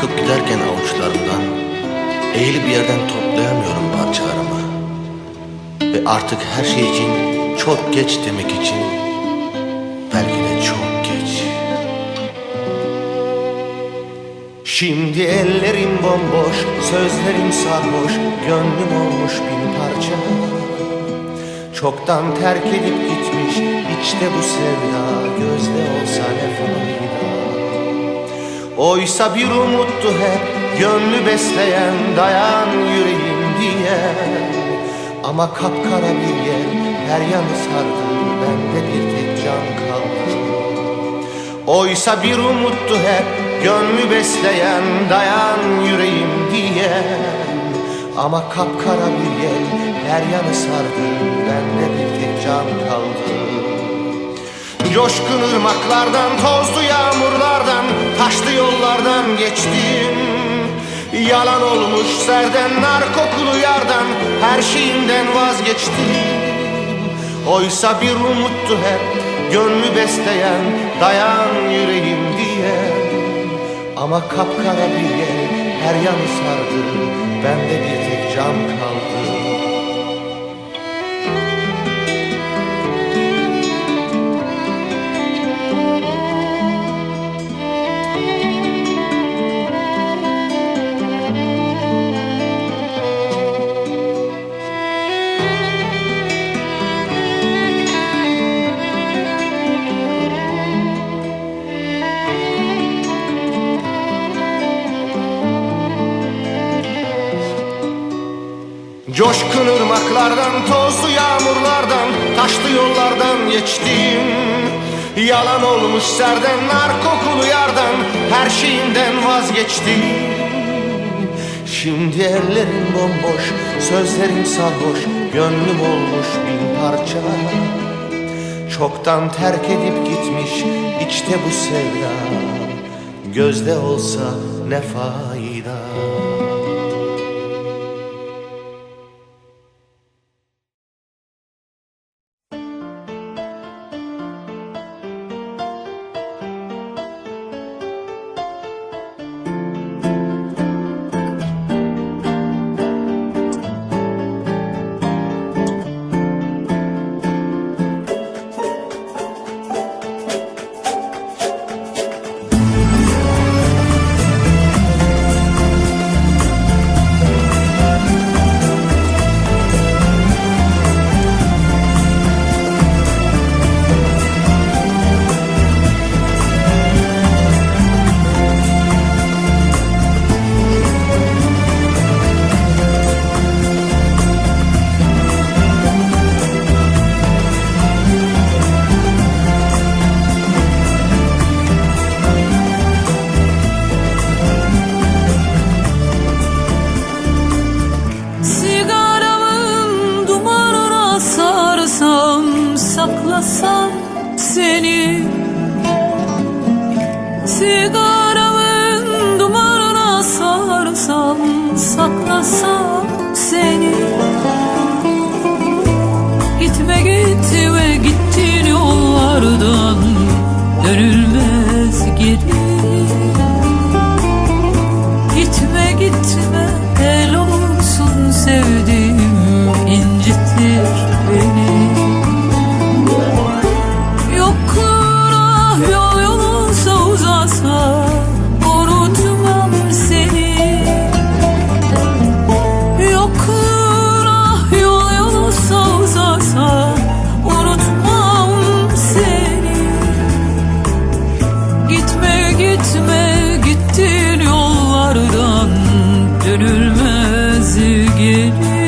Akıp giderken avuçlarımdan Eğilip yerden toplayamıyorum parçalarımı. Ve artık her şey için çok geç demek için Belki de çok geç. Şimdi ellerim bomboş, sözlerim sarhoş Gönlüm olmuş bin parça. Çoktan terk edip gitmiş içte bu sevda Gözde olsa ne fayda Oysa bir umuttu hep gönlü besleyen Dayan yüreğim diye. Ama kapkara bir yer her yanı sardı Bende bir tek can kaldı. Oysa bir umuttu hep gönlü besleyen Dayan yüreğim diye. Ama kapkara bir yer her yanı sardı Bende bir tek can kaldı. Coşkun ırmaklardan, yağmurlardan Taşlı yollardan geçtim. Yalan olmuş serden, nar kokulu yardan Her şeyimden vazgeçtim. Oysa bir umuttu hep Gönlü besleyen Dayan yüreğim diye. Ama kapkara bir yer Her yanı sardı Bende bir tek can kaldı Coşkun ırmaklardan, tozlu yağmurlardan, taşlı yollardan geçtim. Yalan olmuş serden, nar kokulu yardan, her şeyinden vazgeçtim. Şimdi ellerim bomboş, sözlerim sarhoş, gönlüm olmuş bin parça. Çoktan terk edip gitmiş içte bu sevda, gözde olsa ne fayda. Saklasam seni Sigaramın dumanına sarsam saklasam seni. Gitme gitme gittin yollardan dönülmez you.